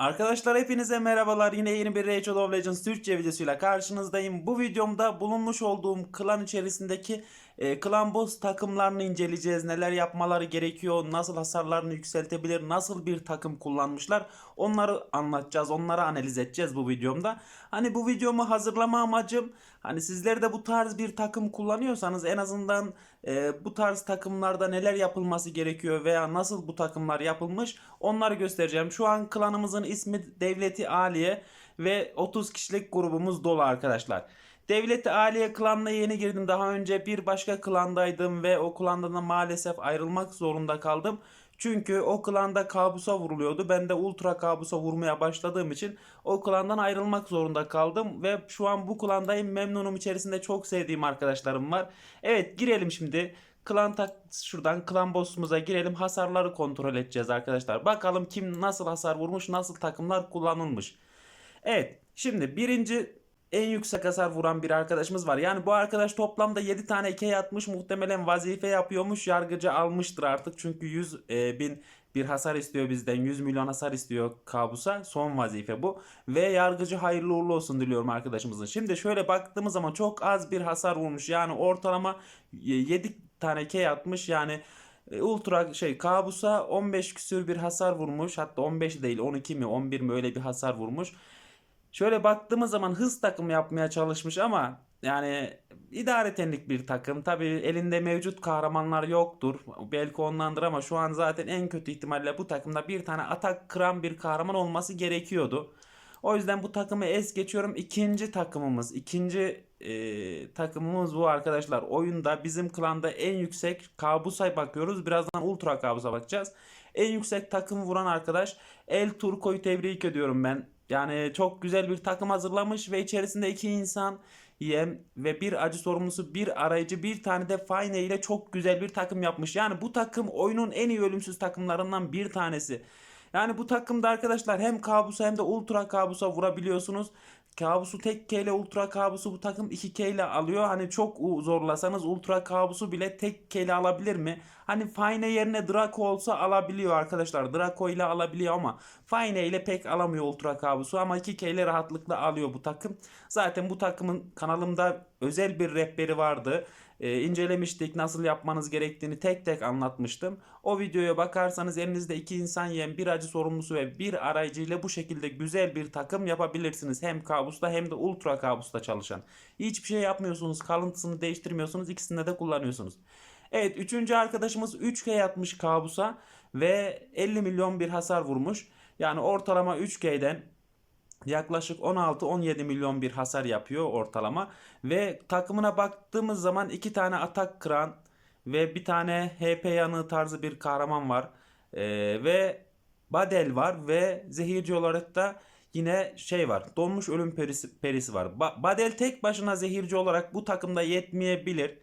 Arkadaşlar hepinize merhabalar. Yine yeni bir Rachel of Legends Türkçe videosuyla karşınızdayım. Bu videomda bulunmuş olduğum klan içerisindeki e, klan boss takımlarını inceleyeceğiz. Neler yapmaları gerekiyor, nasıl hasarlarını yükseltebilir, nasıl bir takım kullanmışlar. Onları anlatacağız, onları analiz edeceğiz bu videomda. Hani bu videomu hazırlama amacım hani sizler de bu tarz bir takım kullanıyorsanız en azından e, bu tarz takımlarda neler yapılması gerekiyor veya nasıl bu takımlar yapılmış onları göstereceğim. Şu an klanımızın ismi Devleti Aliye ve 30 kişilik grubumuz dolu arkadaşlar. Devleti Aliye klanına yeni girdim. Daha önce bir başka klandaydım ve o klandan da maalesef ayrılmak zorunda kaldım. Çünkü o klanda kabusa vuruluyordu. Ben de ultra kabusa vurmaya başladığım için o klandan ayrılmak zorunda kaldım. Ve şu an bu klandayım. Memnunum içerisinde çok sevdiğim arkadaşlarım var. Evet girelim şimdi. Klan tak şuradan klan boss'umuza girelim. Hasarları kontrol edeceğiz arkadaşlar. Bakalım kim nasıl hasar vurmuş, nasıl takımlar kullanılmış. Evet şimdi birinci en yüksek hasar vuran bir arkadaşımız var. Yani bu arkadaş toplamda 7 tane key atmış. Muhtemelen vazife yapıyormuş. Yargıcı almıştır artık. Çünkü 100 e, bin bir hasar istiyor bizden. 100 milyon hasar istiyor kabusa. Son vazife bu. Ve yargıcı hayırlı uğurlu olsun diliyorum arkadaşımızın. Şimdi şöyle baktığımız zaman çok az bir hasar vurmuş. Yani ortalama 7 tane key atmış. Yani e, Ultra şey kabusa 15 küsür bir hasar vurmuş. Hatta 15 değil 12 mi 11 mi öyle bir hasar vurmuş. Şöyle baktığımız zaman hız takım yapmaya çalışmış ama yani idaretenlik bir takım. Tabi elinde mevcut kahramanlar yoktur. Belki ondandır ama şu an zaten en kötü ihtimalle bu takımda bir tane atak kıran bir kahraman olması gerekiyordu. O yüzden bu takımı es geçiyorum. İkinci takımımız, ikinci e, takımımız bu arkadaşlar. Oyunda bizim klanda en yüksek kabusa bakıyoruz. Birazdan ultra kabusa bakacağız. En yüksek takım vuran arkadaş El Turco'yu tebrik ediyorum ben. Yani çok güzel bir takım hazırlamış ve içerisinde iki insan yem ve bir acı sorumlusu, bir arayıcı, bir tane de Fine ile çok güzel bir takım yapmış. Yani bu takım oyunun en iyi ölümsüz takımlarından bir tanesi. Yani bu takımda arkadaşlar hem kabusa hem de ultra kabusa vurabiliyorsunuz. Kabusu tek K ile ultra kabusu bu takım 2 K ile alıyor. Hani çok zorlasanız ultra kabusu bile tek K ile alabilir mi? Hani Fine yerine Draco olsa alabiliyor arkadaşlar. Draco ile alabiliyor ama Fine ile pek alamıyor ultra kabusu ama 2 K ile rahatlıkla alıyor bu takım. Zaten bu takımın kanalımda özel bir rehberi vardı e, incelemiştik. Nasıl yapmanız gerektiğini tek tek anlatmıştım. O videoya bakarsanız elinizde iki insan yiyen bir acı sorumlusu ve bir arayıcı ile bu şekilde güzel bir takım yapabilirsiniz. Hem kabusta hem de ultra kabusta çalışan. Hiçbir şey yapmıyorsunuz. Kalıntısını değiştirmiyorsunuz. İkisinde de kullanıyorsunuz. Evet üçüncü arkadaşımız 3K yatmış kabusa ve 50 milyon bir hasar vurmuş. Yani ortalama 3K'den yaklaşık 16-17 milyon bir hasar yapıyor ortalama. Ve takımına baktığımız zaman iki tane atak kıran ve bir tane HP yanığı tarzı bir kahraman var. Ee, ve Badel var ve zehirci olarak da yine şey var. Donmuş ölüm perisi, perisi var. Ba- Badel tek başına zehirci olarak bu takımda yetmeyebilir.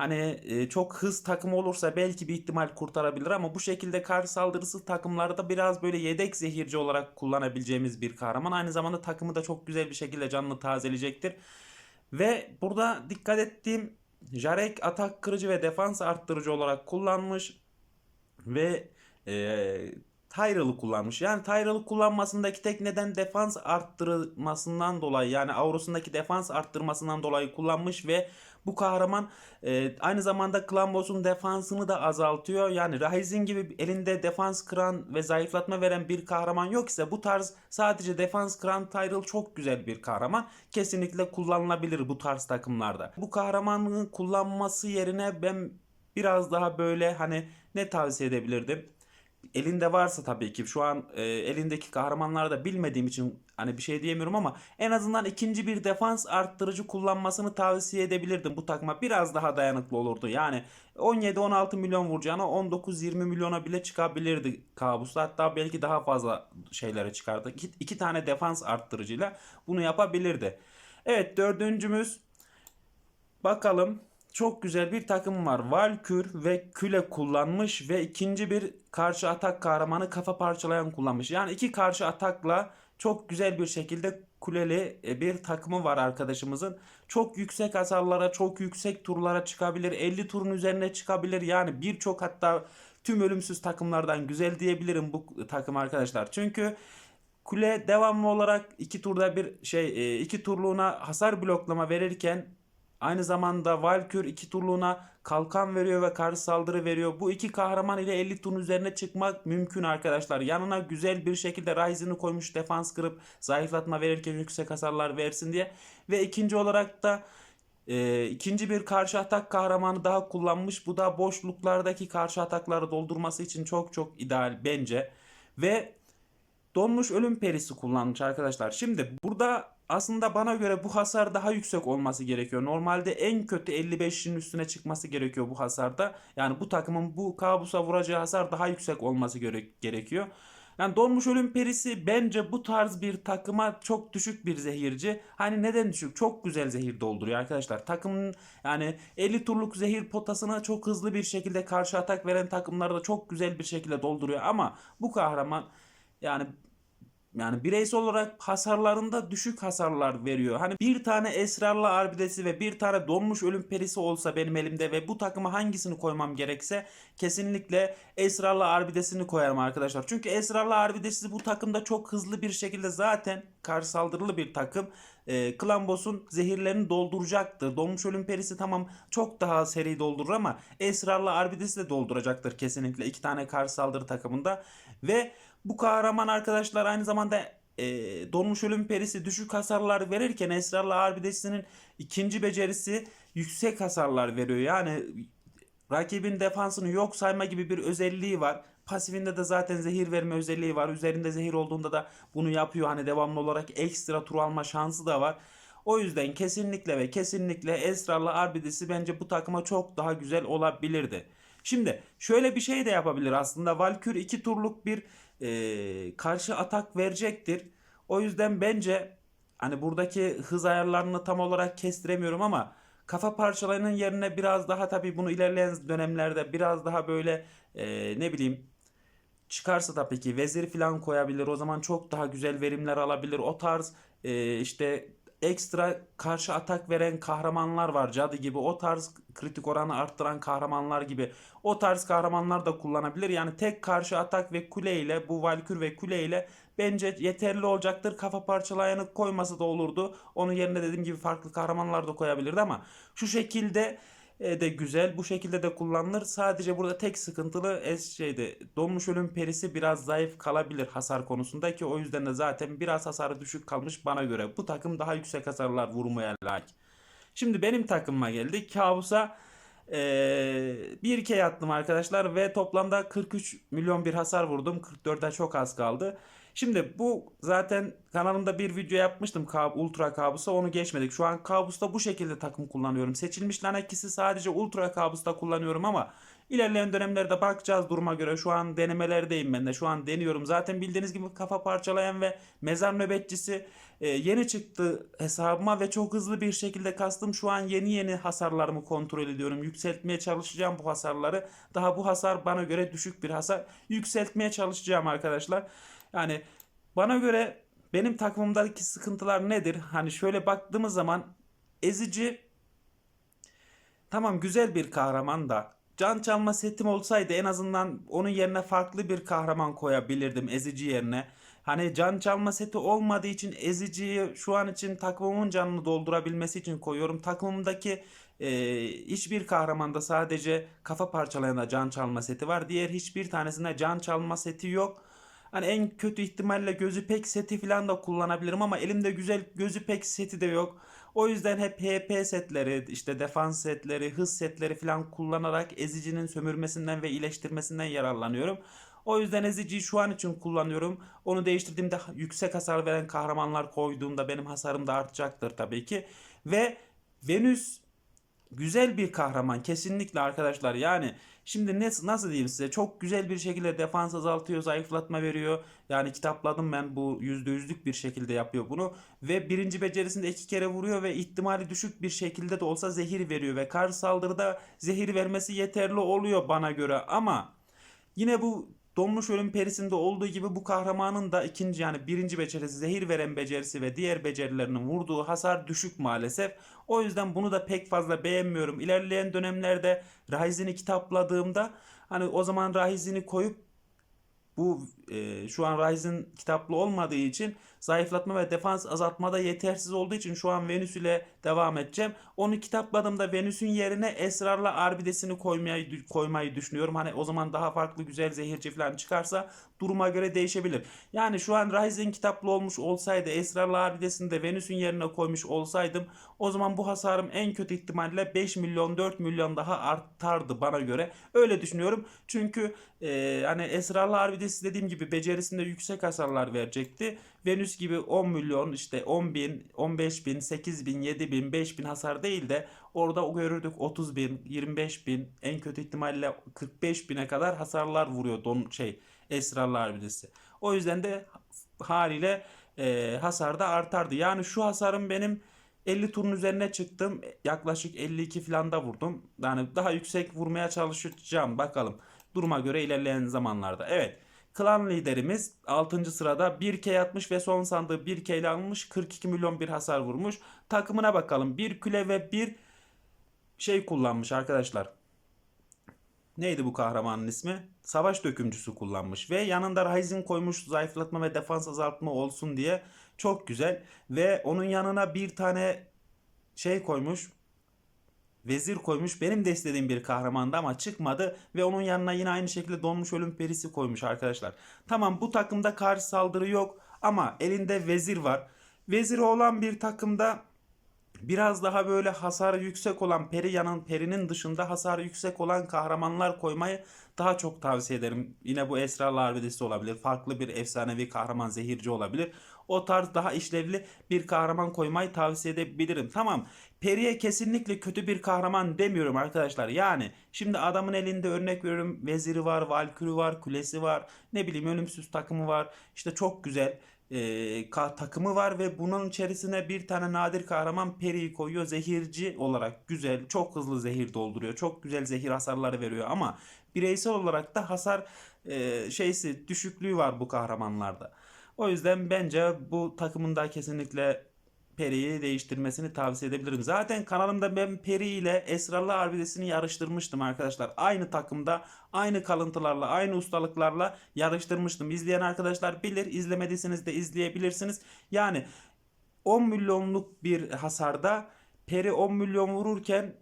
Hani e, çok hız takımı olursa belki bir ihtimal kurtarabilir ama bu şekilde karşı saldırısı takımlarda biraz böyle yedek zehirci olarak kullanabileceğimiz bir kahraman. Aynı zamanda takımı da çok güzel bir şekilde canlı tazeleyecektir. Ve burada dikkat ettiğim Jarek atak kırıcı ve defans arttırıcı olarak kullanmış ve e, Tyrell'ı kullanmış. Yani Tyrell'ı kullanmasındaki tek neden defans arttırmasından dolayı yani aurosundaki defans arttırmasından dolayı kullanmış ve bu kahraman e, aynı zamanda Clan defansını da azaltıyor. Yani Ryzen gibi elinde defans kıran ve zayıflatma veren bir kahraman yok ise bu tarz sadece defans kıran Tyrell çok güzel bir kahraman. Kesinlikle kullanılabilir bu tarz takımlarda. Bu kahramanın kullanması yerine ben biraz daha böyle hani ne tavsiye edebilirdim? Elinde varsa tabii ki şu an e, elindeki kahramanları da bilmediğim için hani bir şey diyemiyorum ama en azından ikinci bir defans arttırıcı kullanmasını tavsiye edebilirdim bu takıma. Biraz daha dayanıklı olurdu. Yani 17-16 milyon vuracağına 19-20 milyona bile çıkabilirdi kabusta hatta belki daha fazla şeylere çıkardı. İki, iki tane defans arttırıcıyla bunu yapabilirdi. Evet dördüncümüz. Bakalım çok güzel bir takım var. Valkür ve Küle kullanmış ve ikinci bir karşı atak kahramanı kafa parçalayan kullanmış. Yani iki karşı atakla çok güzel bir şekilde kuleli e, bir takımı var arkadaşımızın. Çok yüksek hasarlara, çok yüksek turlara çıkabilir. 50 turun üzerine çıkabilir. Yani birçok hatta tüm ölümsüz takımlardan güzel diyebilirim bu takım arkadaşlar. Çünkü Kule devamlı olarak iki turda bir şey e, iki turluğuna hasar bloklama verirken aynı zamanda Valkür iki turluğuna kalkan veriyor ve karşı saldırı veriyor. Bu iki kahraman ile 50 turun üzerine çıkmak mümkün arkadaşlar. Yanına güzel bir şekilde Ryzen'i koymuş defans kırıp zayıflatma verirken yüksek hasarlar versin diye. Ve ikinci olarak da e, ikinci bir karşı atak kahramanı daha kullanmış. Bu da boşluklardaki karşı atakları doldurması için çok çok ideal bence. Ve donmuş ölüm perisi kullanmış arkadaşlar. Şimdi burada aslında bana göre bu hasar daha yüksek olması gerekiyor. Normalde en kötü 55'in üstüne çıkması gerekiyor bu hasarda. Yani bu takımın bu kabusa vuracağı hasar daha yüksek olması göre- gerekiyor. Yani donmuş ölüm perisi bence bu tarz bir takıma çok düşük bir zehirci. Hani neden düşük? Çok güzel zehir dolduruyor arkadaşlar. Takımın yani 50 turluk zehir potasını çok hızlı bir şekilde karşı atak veren takımları da çok güzel bir şekilde dolduruyor. Ama bu kahraman yani yani bireysel olarak hasarlarında düşük hasarlar veriyor. Hani bir tane esrarlı arbidesi ve bir tane donmuş ölüm perisi olsa benim elimde ve bu takıma hangisini koymam gerekse kesinlikle esrarlı arbidesini koyarım arkadaşlar. Çünkü esrarlı arbidesi bu takımda çok hızlı bir şekilde zaten karşı saldırılı bir takım. E, Klambos'un zehirlerini dolduracaktır. Donmuş ölüm perisi tamam çok daha seri doldurur ama esrarlı arbidesi de dolduracaktır kesinlikle iki tane karşı saldırı takımında. Ve bu kahraman arkadaşlar aynı zamanda e, donmuş ölüm perisi düşük hasarlar verirken esrarlı arbidesinin ikinci becerisi yüksek hasarlar veriyor. Yani rakibin defansını yok sayma gibi bir özelliği var. Pasifinde de zaten zehir verme özelliği var. Üzerinde zehir olduğunda da bunu yapıyor. Hani devamlı olarak ekstra tur alma şansı da var. O yüzden kesinlikle ve kesinlikle Esrarlı Arbidesi bence bu takıma çok daha güzel olabilirdi. Şimdi şöyle bir şey de yapabilir aslında. Valkür 2 turluk bir e, karşı atak verecektir. O yüzden bence hani buradaki hız ayarlarını tam olarak kestiremiyorum ama kafa parçalarının yerine biraz daha tabii bunu ilerleyen dönemlerde biraz daha böyle e, ne bileyim çıkarsa tabii ki vezir falan koyabilir. O zaman çok daha güzel verimler alabilir. O tarz e, işte ekstra karşı atak veren kahramanlar var. Cadı gibi o tarz kritik oranı arttıran kahramanlar gibi o tarz kahramanlar da kullanabilir. Yani tek karşı atak ve kule ile bu Valkür ve kule ile bence yeterli olacaktır. Kafa parçalayanı koyması da olurdu. Onun yerine dediğim gibi farklı kahramanlar da koyabilirdi ama şu şekilde de güzel. Bu şekilde de kullanılır. Sadece burada tek sıkıntılı es şeyde donmuş ölüm perisi biraz zayıf kalabilir hasar konusunda ki o yüzden de zaten biraz hasarı düşük kalmış bana göre. Bu takım daha yüksek hasarlar vurmaya layık. Şimdi benim takımıma geldik. Kabusa ee, bir kere attım arkadaşlar ve toplamda 43 milyon bir hasar vurdum. 44'e çok az kaldı. Şimdi bu zaten kanalımda bir video yapmıştım Kab Ultra Kabus'a onu geçmedik. Şu an Kabus'ta bu şekilde takım kullanıyorum. Seçilmiş lan ikisi sadece Ultra Kabus'ta kullanıyorum ama ilerleyen dönemlerde bakacağız duruma göre. Şu an denemelerdeyim ben de. Şu an deniyorum. Zaten bildiğiniz gibi kafa parçalayan ve mezar nöbetçisi e, yeni çıktı hesabıma ve çok hızlı bir şekilde kastım. Şu an yeni yeni hasarlarımı kontrol ediyorum. Yükseltmeye çalışacağım bu hasarları. Daha bu hasar bana göre düşük bir hasar. Yükseltmeye çalışacağım arkadaşlar. Yani bana göre benim takımımdaki sıkıntılar nedir? Hani şöyle baktığımız zaman ezici tamam güzel bir kahraman da can çalma setim olsaydı en azından onun yerine farklı bir kahraman koyabilirdim ezici yerine. Hani can çalma seti olmadığı için eziciyi şu an için takımımın canını doldurabilmesi için koyuyorum. Takımımdaki e, hiçbir kahramanda sadece kafa parçalayan can çalma seti var. Diğer hiçbir tanesinde can çalma seti yok. Hani en kötü ihtimalle gözü pek seti falan da kullanabilirim ama elimde güzel gözü pek seti de yok. O yüzden hep HP setleri, işte defans setleri, hız setleri falan kullanarak ezicinin sömürmesinden ve iyileştirmesinden yararlanıyorum. O yüzden eziciyi şu an için kullanıyorum. Onu değiştirdiğimde yüksek hasar veren kahramanlar koyduğumda benim hasarım da artacaktır tabii ki. Ve Venüs güzel bir kahraman kesinlikle arkadaşlar. Yani şimdi ne, nasıl diyeyim size çok güzel bir şekilde defans azaltıyor, zayıflatma veriyor. Yani kitapladım ben bu yüzde yüzlük bir şekilde yapıyor bunu. Ve birinci becerisinde iki kere vuruyor ve ihtimali düşük bir şekilde de olsa zehir veriyor. Ve karşı saldırıda zehir vermesi yeterli oluyor bana göre. Ama yine bu Donmuş Ölüm Perisi'nde olduğu gibi bu kahramanın da ikinci yani birinci becerisi zehir veren becerisi ve diğer becerilerinin vurduğu hasar düşük maalesef. O yüzden bunu da pek fazla beğenmiyorum. İlerleyen dönemlerde Ryzen'i kitapladığımda hani o zaman Ryzen'i koyup bu e, şu an Ryzen kitaplı olmadığı için zayıflatma ve defans azaltmada yetersiz olduğu için şu an Venüs ile devam edeceğim. Onu kitapladığımda Venüs'ün yerine Esrar'la Arbides'ini koymayı koymayı düşünüyorum. Hani o zaman daha farklı güzel zehirci falan çıkarsa duruma göre değişebilir. Yani şu an Ryzen kitaplı olmuş olsaydı Esrar'la Arbides'ini de Venüs'ün yerine koymuş olsaydım o zaman bu hasarım en kötü ihtimalle 5 milyon 4 milyon daha artardı bana göre. Öyle düşünüyorum. Çünkü e, hani Esrar'la Arbidesi dediğim gibi becerisinde yüksek hasarlar verecekti. Venüs gibi 10 milyon işte 10 bin, 15 bin, 8 bin, 7 bin, 5 bin hasar değil de orada görürdük 30 bin, 25 bin en kötü ihtimalle 45 bine kadar hasarlar vuruyor don şey Esrarlı Arbidesi. O yüzden de haliyle e, hasar da artardı. Yani şu hasarım benim 50 turun üzerine çıktım. Yaklaşık 52 falan da vurdum. Yani daha yüksek vurmaya çalışacağım bakalım. Duruma göre ilerleyen zamanlarda. Evet. Klan liderimiz 6. sırada 1K atmış ve son sandığı 1K ile almış 42 milyon bir hasar vurmuş. Takımına bakalım. Bir küle ve bir şey kullanmış arkadaşlar. Neydi bu kahramanın ismi? Savaş dökümcüsü kullanmış ve yanında Ryzen koymuş zayıflatma ve defans azaltma olsun diye çok güzel ve onun yanına bir tane şey koymuş vezir koymuş. Benim de istediğim bir kahramandı ama çıkmadı ve onun yanına yine aynı şekilde donmuş ölüm perisi koymuş arkadaşlar. Tamam bu takımda karşı saldırı yok ama elinde vezir var. Veziri olan bir takımda biraz daha böyle hasarı yüksek olan peri yanın perinin dışında hasarı yüksek olan kahramanlar koymayı daha çok tavsiye ederim. Yine bu Esrarlı Arbedesi olabilir. Farklı bir efsanevi kahraman zehirci olabilir. O tarz daha işlevli bir kahraman koymayı tavsiye edebilirim. Tamam. Peri'ye kesinlikle kötü bir kahraman demiyorum arkadaşlar. Yani şimdi adamın elinde örnek veriyorum veziri var, valkürü var, kulesi var, ne bileyim ölümsüz takımı var. İşte çok güzel e, ka- takımı var ve bunun içerisine bir tane nadir kahraman Peri'yi koyuyor. Zehirci olarak güzel, çok hızlı zehir dolduruyor. Çok güzel zehir hasarları veriyor ama bireysel olarak da hasar e, şeysi düşüklüğü var bu kahramanlarda. O yüzden bence bu takımında kesinlikle Peri'yi değiştirmesini tavsiye edebilirim. Zaten kanalımda ben Peri ile Esrarlı Arbidesini yarıştırmıştım arkadaşlar. Aynı takımda, aynı kalıntılarla, aynı ustalıklarla yarıştırmıştım. İzleyen arkadaşlar bilir, izlemediyseniz de izleyebilirsiniz. Yani 10 milyonluk bir hasarda Peri 10 milyon vururken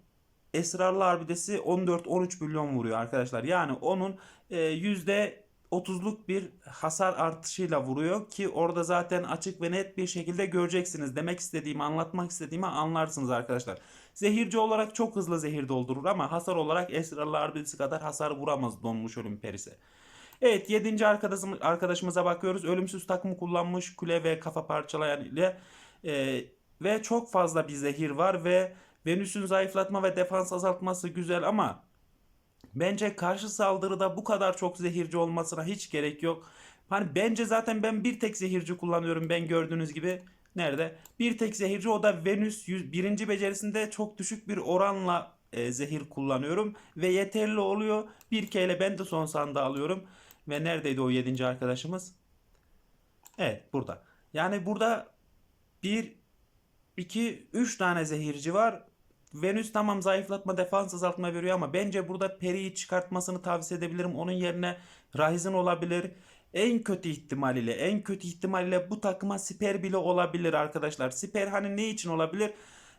Esrarlı Arbidesi 14-13 milyon vuruyor arkadaşlar. Yani onun e, yüzde 30'luk bir hasar artışıyla vuruyor ki orada zaten açık ve net bir şekilde göreceksiniz. Demek istediğimi, anlatmak istediğimi anlarsınız arkadaşlar. Zehirci olarak çok hızlı zehir doldurur ama hasar olarak Esrarlı Arbidesi kadar hasar vuramaz donmuş ölüm perisi. Evet 7. arkadaşımız, arkadaşımıza bakıyoruz. Ölümsüz takım kullanmış kule ve kafa parçalayan ile e, ve çok fazla bir zehir var ve Venüs'ün zayıflatma ve defans azaltması güzel ama bence karşı saldırıda bu kadar çok zehirci olmasına hiç gerek yok. Hani bence zaten ben bir tek zehirci kullanıyorum ben gördüğünüz gibi. Nerede? Bir tek zehirci o da Venüs 100, birinci becerisinde çok düşük bir oranla e, zehir kullanıyorum ve yeterli oluyor. Bir ile ben de son sandığı alıyorum. Ve neredeydi o 7. arkadaşımız? Evet burada. Yani burada 1 2 3 tane zehirci var. Venüs tamam zayıflatma defans azaltma veriyor ama bence burada Peri'yi çıkartmasını tavsiye edebilirim. Onun yerine Ryzen olabilir. En kötü ihtimaliyle en kötü ihtimaliyle bu takıma siper bile olabilir arkadaşlar. Siper hani ne için olabilir?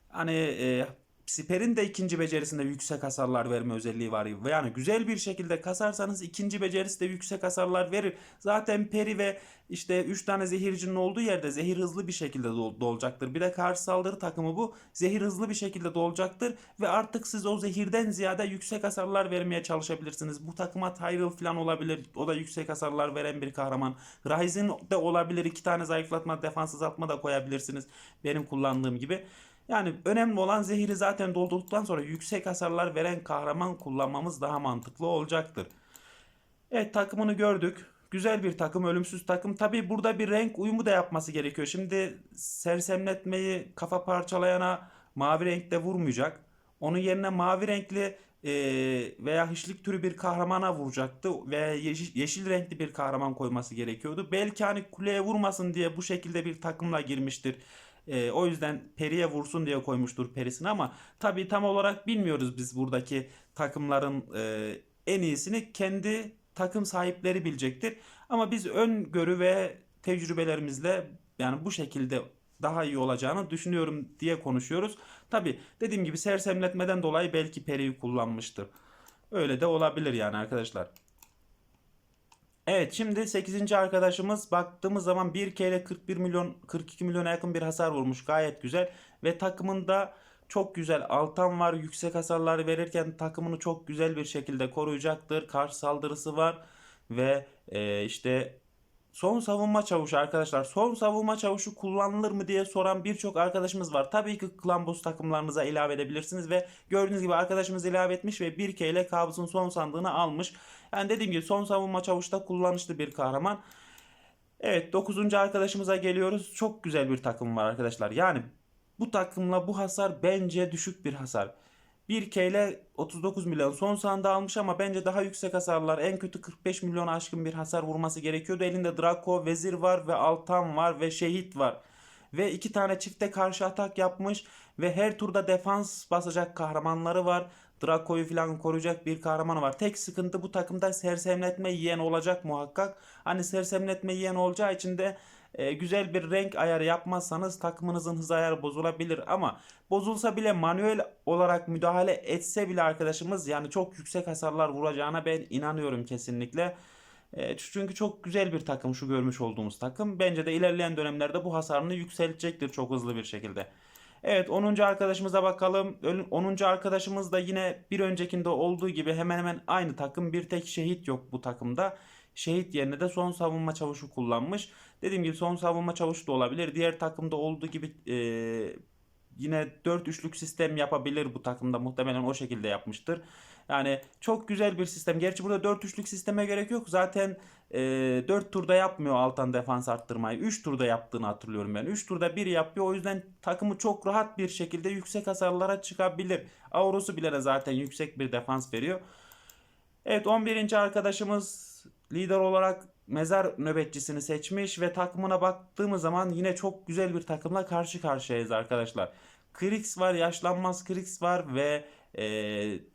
Hani e, Siper'in de ikinci becerisinde yüksek hasarlar verme özelliği var. Yani güzel bir şekilde kasarsanız ikinci becerisi de yüksek hasarlar verir. Zaten Peri ve işte 3 tane zehircinin olduğu yerde zehir hızlı bir şekilde dol- dolacaktır. Bir de karşı saldırı takımı bu. Zehir hızlı bir şekilde dolacaktır ve artık siz o zehirden ziyade yüksek hasarlar vermeye çalışabilirsiniz. Bu takıma Tyrell falan olabilir. O da yüksek hasarlar veren bir kahraman. Ryzen de olabilir. iki tane zayıflatma, defans azaltma da koyabilirsiniz. Benim kullandığım gibi. Yani önemli olan zehiri zaten doldurduktan sonra yüksek hasarlar veren kahraman kullanmamız daha mantıklı olacaktır. Evet takımını gördük. Güzel bir takım, ölümsüz takım. Tabi burada bir renk uyumu da yapması gerekiyor. Şimdi sersemletmeyi kafa parçalayana mavi renkte vurmayacak. Onun yerine mavi renkli e, veya hiçlik türü bir kahramana vuracaktı veya yeşil, yeşil renkli bir kahraman koyması gerekiyordu. Belki hani kuleye vurmasın diye bu şekilde bir takımla girmiştir. E, o yüzden Peri'ye vursun diye koymuştur Peri'sini ama tabii tam olarak bilmiyoruz biz buradaki takımların e, en iyisini kendi takım sahipleri bilecektir. Ama biz öngörü ve tecrübelerimizle yani bu şekilde daha iyi olacağını düşünüyorum diye konuşuyoruz. Tabi dediğim gibi sersemletmeden dolayı belki periyi kullanmıştır. Öyle de olabilir yani arkadaşlar. Evet şimdi 8. arkadaşımız baktığımız zaman 1K ile 41 milyon 42 milyona yakın bir hasar vurmuş. Gayet güzel ve takımında çok güzel altan var. Yüksek hasarlar verirken takımını çok güzel bir şekilde koruyacaktır. Karşı saldırısı var ve e, işte son savunma çavuşu arkadaşlar. Son savunma çavuşu kullanılır mı diye soran birçok arkadaşımız var. Tabii ki Clan Boss takımlarınıza ilave edebilirsiniz ve gördüğünüz gibi arkadaşımız ilave etmiş ve 1K ile kabusun son sandığını almış. Yani dediğim gibi son savunma çavuşta kullanışlı bir kahraman. Evet 9. arkadaşımıza geliyoruz. Çok güzel bir takım var arkadaşlar. Yani bu takımla bu hasar bence düşük bir hasar. 1K ile 39 milyon son sanda almış ama bence daha yüksek hasarlar en kötü 45 milyon aşkın bir hasar vurması gerekiyordu. Elinde Draco, Vezir var ve Altan var ve Şehit var. Ve iki tane çifte karşı atak yapmış ve her turda defans basacak kahramanları var. Draco'yu falan koruyacak bir kahramanı var. Tek sıkıntı bu takımda sersemletme yiyen olacak muhakkak. Hani sersemletme yiyen olacağı için de e, güzel bir renk ayarı yapmazsanız takımınızın hız ayarı bozulabilir ama bozulsa bile manuel olarak müdahale etse bile arkadaşımız yani çok yüksek hasarlar vuracağına ben inanıyorum kesinlikle. E, çünkü çok güzel bir takım şu görmüş olduğumuz takım. Bence de ilerleyen dönemlerde bu hasarını yükseltecektir çok hızlı bir şekilde. Evet 10. arkadaşımıza bakalım. 10. arkadaşımız da yine bir öncekinde olduğu gibi hemen hemen aynı takım. Bir tek şehit yok bu takımda. Şehit yerine de son savunma çavuşu kullanmış. Dediğim gibi son savunma çavuşu da olabilir. Diğer takımda olduğu gibi e, yine 4-3'lük sistem yapabilir bu takımda. Muhtemelen o şekilde yapmıştır. Yani çok güzel bir sistem. Gerçi burada 4-3'lük sisteme gerek yok. Zaten e, 4 turda yapmıyor Altan defans arttırmayı. 3 turda yaptığını hatırlıyorum ben. 3 turda 1 yapıyor. O yüzden takımı çok rahat bir şekilde yüksek hasarlara çıkabilir. Auros'u bile zaten yüksek bir defans veriyor. Evet 11. arkadaşımız lider olarak mezar nöbetçisini seçmiş ve takımına baktığımız zaman yine çok güzel bir takımla karşı karşıyayız arkadaşlar. Krix var, yaşlanmaz Krix var ve e,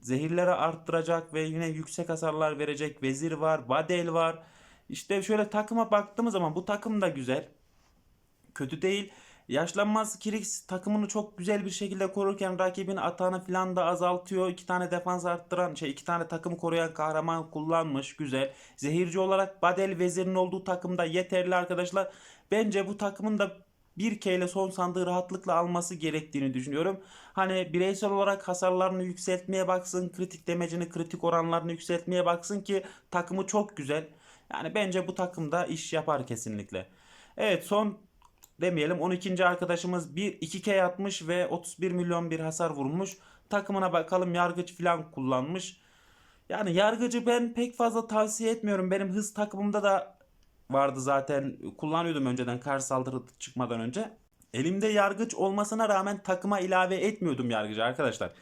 zehirleri arttıracak ve yine yüksek hasarlar verecek vezir var, Badel var. İşte şöyle takıma baktığımız zaman bu takım da güzel. Kötü değil. Yaşlanmaz Kirix takımını çok güzel bir şekilde korurken rakibin atağını falan da azaltıyor. İki tane defans arttıran şey iki tane takımı koruyan kahraman kullanmış. Güzel. Zehirci olarak Badel Vezir'in olduğu takımda yeterli arkadaşlar. Bence bu takımın da bir K ile son sandığı rahatlıkla alması gerektiğini düşünüyorum. Hani bireysel olarak hasarlarını yükseltmeye baksın, kritik demecini, kritik oranlarını yükseltmeye baksın ki takımı çok güzel. Yani bence bu takımda iş yapar kesinlikle. Evet son demeyelim 12. arkadaşımız 1 2K atmış ve 31 milyon bir hasar vurmuş. Takımına bakalım yargıç falan kullanmış. Yani yargıcı ben pek fazla tavsiye etmiyorum. Benim hız takımımda da vardı zaten. Kullanıyordum önceden karşı saldırı çıkmadan önce. Elimde yargıç olmasına rağmen takıma ilave etmiyordum yargıcı arkadaşlar.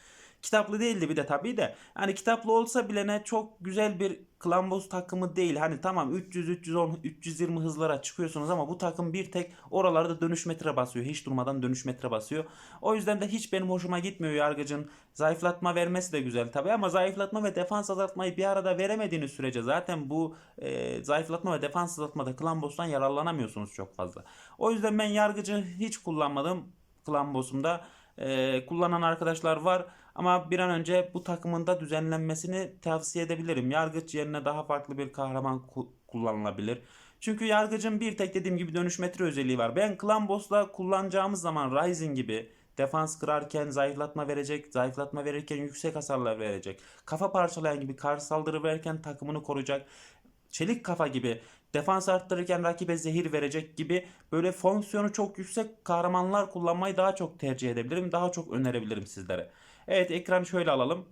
Kitaplı değildi bir de tabii de. Hani kitaplı olsa bile ne çok güzel bir Klambos takımı değil. Hani tamam 300, 310, 320 hızlara çıkıyorsunuz ama bu takım bir tek oralarda dönüş metre basıyor. Hiç durmadan dönüş metre basıyor. O yüzden de hiç benim hoşuma gitmiyor yargıcın. Zayıflatma vermesi de güzel tabii ama zayıflatma ve defans azaltmayı bir arada veremediğiniz sürece zaten bu e, zayıflatma ve defans azaltmada Klambos'tan yararlanamıyorsunuz çok fazla. O yüzden ben yargıcı hiç kullanmadım Klambos'umda. E, kullanan arkadaşlar var. Ama bir an önce bu takımın da düzenlenmesini tavsiye edebilirim. Yargıç yerine daha farklı bir kahraman ku- kullanılabilir. Çünkü yargıcın bir tek dediğim gibi dönüş metre özelliği var. Ben Clan Boss'la kullanacağımız zaman Rising gibi defans kırarken zayıflatma verecek, zayıflatma verirken yüksek hasarlar verecek. Kafa parçalayan gibi karşı saldırı verirken takımını koruyacak. Çelik kafa gibi defans arttırırken rakibe zehir verecek gibi böyle fonksiyonu çok yüksek kahramanlar kullanmayı daha çok tercih edebilirim. Daha çok önerebilirim sizlere. Evet ekranı şöyle alalım.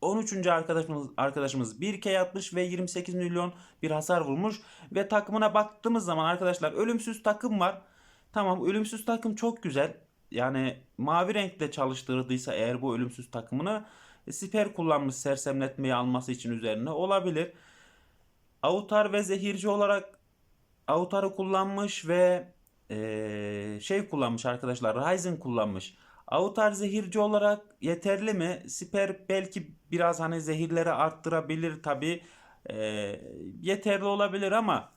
13. arkadaşımız arkadaşımız 1K atmış ve 28 milyon bir hasar vurmuş ve takımına baktığımız zaman arkadaşlar ölümsüz takım var. Tamam ölümsüz takım çok güzel. Yani mavi renkte çalıştırdıysa eğer bu ölümsüz takımını e, siper kullanmış sersemletmeyi alması için üzerine olabilir. Autar ve zehirci olarak Autar'ı kullanmış ve eee, şey kullanmış arkadaşlar. Ryzen kullanmış. Autar zehirci olarak yeterli mi? Siper belki biraz hani zehirleri arttırabilir tabi. e, yeterli olabilir ama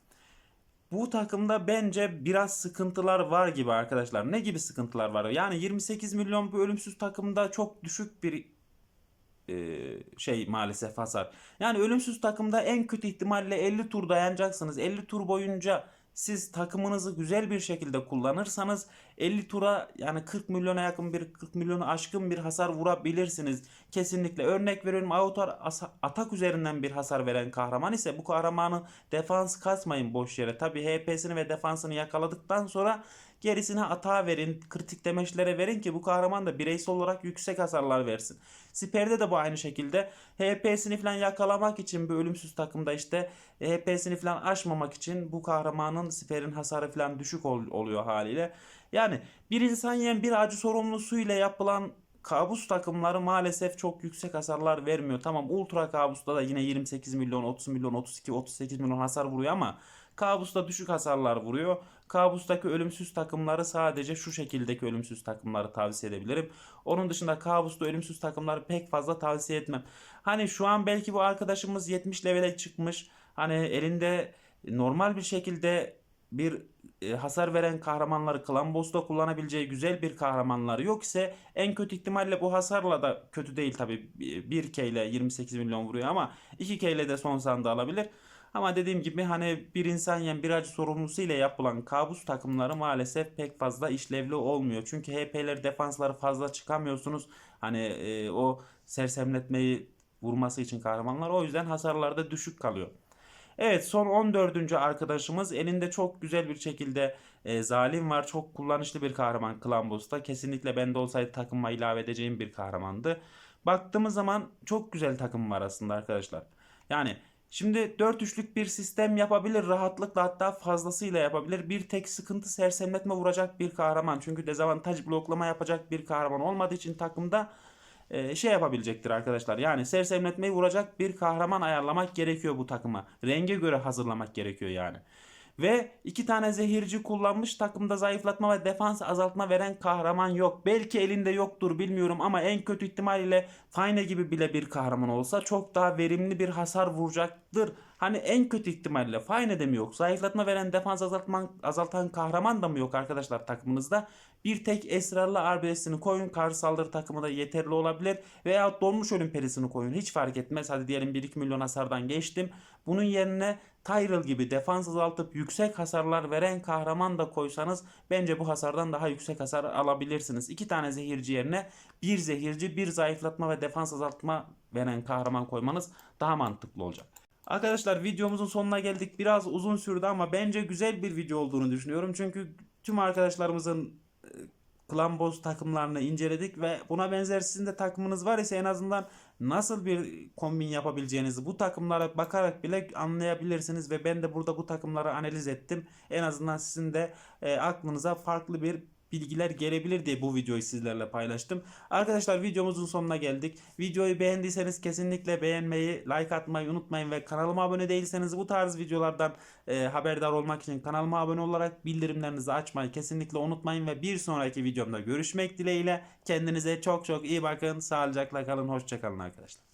bu takımda bence biraz sıkıntılar var gibi arkadaşlar. Ne gibi sıkıntılar var? Yani 28 milyon bir ölümsüz takımda çok düşük bir e, şey maalesef hasar. Yani ölümsüz takımda en kötü ihtimalle 50 tur dayanacaksınız. 50 tur boyunca siz takımınızı güzel bir şekilde kullanırsanız 50 tura yani 40 milyona yakın bir 40 milyonu aşkın bir hasar vurabilirsiniz. Kesinlikle örnek veriyorum asa- atak üzerinden bir hasar veren kahraman ise bu kahramanı defans kasmayın boş yere. Tabi HP'sini ve defansını yakaladıktan sonra gerisine atağa verin, kritik demeçlere verin ki bu kahraman da bireysel olarak yüksek hasarlar versin. Siper'de de bu aynı şekilde HP'sini falan yakalamak için bir ölümsüz takımda işte HP'sini falan aşmamak için bu kahramanın siperin hasarı falan düşük ol- oluyor haliyle. Yani bir insan yiyen bir acı sorumlusuyla yapılan kabus takımları maalesef çok yüksek hasarlar vermiyor. Tamam Ultra Kabus'ta da yine 28 milyon, 30 milyon, 32, 38 milyon hasar vuruyor ama Kabus'ta düşük hasarlar vuruyor. Kabus'taki ölümsüz takımları sadece şu şekildeki ölümsüz takımları tavsiye edebilirim. Onun dışında Kabus'ta ölümsüz takımları pek fazla tavsiye etmem. Hani şu an belki bu arkadaşımız 70 levele çıkmış. Hani elinde normal bir şekilde bir e, hasar veren kahramanları Clan Boss'ta kullanabileceği güzel bir kahramanları yok ise en kötü ihtimalle bu hasarla da kötü değil tabi 1K ile 28 milyon vuruyor ama 2K ile de son sandığı alabilir. Ama dediğim gibi hani bir insan yiyen bir acı sorumlusu ile yapılan kabus takımları maalesef pek fazla işlevli olmuyor. Çünkü HP'leri defansları fazla çıkamıyorsunuz. Hani e, o sersemletmeyi vurması için kahramanlar o yüzden hasarlarda düşük kalıyor. Evet son 14. arkadaşımız elinde çok güzel bir şekilde e, zalim var. Çok kullanışlı bir kahraman Clan Boss'ta. Kesinlikle bende olsaydı takıma ilave edeceğim bir kahramandı. Baktığımız zaman çok güzel takım var aslında arkadaşlar. Yani şimdi 4 üçlük bir sistem yapabilir rahatlıkla hatta fazlasıyla yapabilir. Bir tek sıkıntı sersemletme vuracak bir kahraman. Çünkü dezavantaj bloklama yapacak bir kahraman olmadığı için takımda e, şey yapabilecektir arkadaşlar. Yani sersemletmeyi vuracak bir kahraman ayarlamak gerekiyor bu takıma. Renge göre hazırlamak gerekiyor yani. Ve iki tane zehirci kullanmış takımda zayıflatma ve defans azaltma veren kahraman yok. Belki elinde yoktur bilmiyorum ama en kötü ihtimalle Fine gibi bile bir kahraman olsa çok daha verimli bir hasar vuracaktır. Hani en kötü ihtimalle Fine'de mi yok? Zayıflatma veren defans azaltman, azaltan kahraman da mı yok arkadaşlar takımınızda? Bir tek esrarlı arbelesini koyun. Karşı saldırı takımı da yeterli olabilir. Veya donmuş ölüm perisini koyun. Hiç fark etmez. Hadi diyelim 1-2 milyon hasardan geçtim. Bunun yerine Tyrell gibi defans azaltıp yüksek hasarlar veren kahraman da koysanız bence bu hasardan daha yüksek hasar alabilirsiniz. İki tane zehirci yerine bir zehirci, bir zayıflatma ve defans azaltma veren kahraman koymanız daha mantıklı olacak. Arkadaşlar videomuzun sonuna geldik. Biraz uzun sürdü ama bence güzel bir video olduğunu düşünüyorum. Çünkü tüm arkadaşlarımızın Boss takımlarını inceledik ve buna benzer sizin de takımınız var ise en azından nasıl bir kombin yapabileceğinizi bu takımlara bakarak bile anlayabilirsiniz ve ben de burada bu takımları analiz ettim. En azından sizin de e, aklınıza farklı bir bilgiler gelebilir diye bu videoyu sizlerle paylaştım. Arkadaşlar videomuzun sonuna geldik. Videoyu beğendiyseniz kesinlikle beğenmeyi, like atmayı unutmayın ve kanalıma abone değilseniz bu tarz videolardan e, haberdar olmak için kanalıma abone olarak bildirimlerinizi açmayı kesinlikle unutmayın ve bir sonraki videomda görüşmek dileğiyle kendinize çok çok iyi bakın. Sağlıcakla kalın. Hoşçakalın arkadaşlar.